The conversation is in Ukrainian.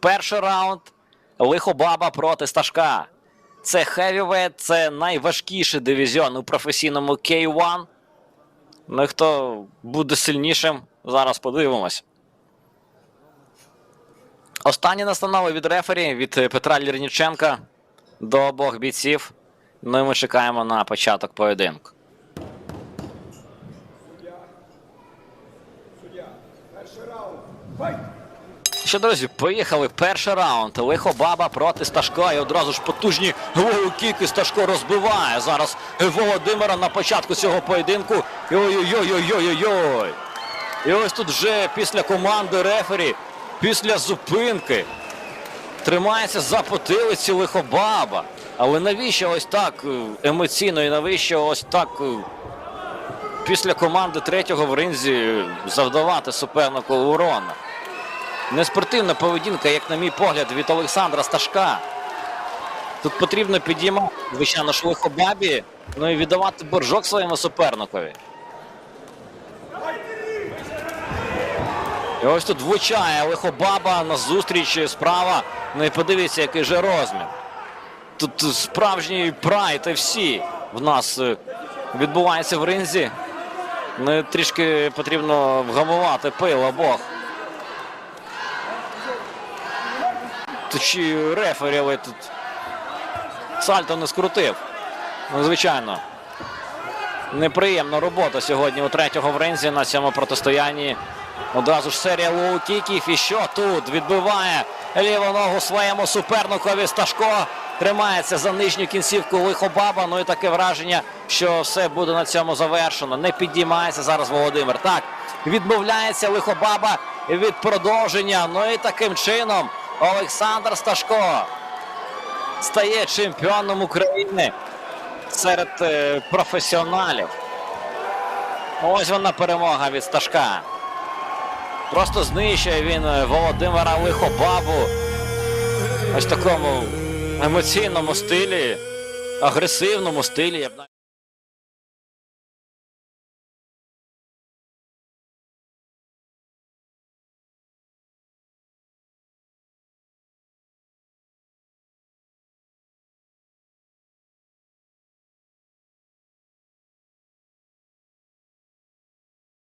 перший раунд Лихобаба проти Сташка. Це хевівейт, це найважкіший дивізіон у професійному K1. Ну і хто буде сильнішим, зараз подивимось. Останні настанови від рефері від Петра Лірніченка до обох бійців. Ну і ми чекаємо на початок поєдинку. Що, друзі, поїхали. Перший раунд. Лихо баба проти Сташка. І одразу ж потужні кіки Сташко розбиває. Зараз Володимира на початку цього поєдинку. І Ой-ой-ой-ой-ой-ой. І ось тут вже після команди рефері, після зупинки. Тримається за потилиці лихобаба. Але навіщо ось так е, емоційно і навіщо ось так е, після команди третього в ринзі завдавати супернику урона? Неспортивна поведінка, як на мій погляд, від Олександра Сташка. Тут потрібно підіймати, звичайно, ж лихобабі, ну і віддавати боржок своєму суперникові. І ось тут влучає лихобаба на зустріч справа. Ну і подивіться, який же розмір. Тут справжній прайд всі в нас е, відбувається в ринзі. Ну трішки потрібно вгамувати пил обох. Чи рефері, тут сальто не скрутив. Ну, звичайно. Неприємна робота сьогодні у третього в ринзі на цьому протистоянні. Одразу ж серія лоу-кіків. І що тут відбиває ліву ногу своєму суперникові Сташко. Тримається за нижню кінцівку лихобаба. Ну і таке враження, що все буде на цьому завершено. Не підіймається зараз Володимир. Так, відмовляється лихобаба від продовження. Ну і таким чином Олександр Сташко стає чемпіоном України серед е, професіоналів. Ось вона перемога від Сташка. Просто знищує він е, Володимира Лихобабу. Ось такому емоційному стилі, агресивному стилі.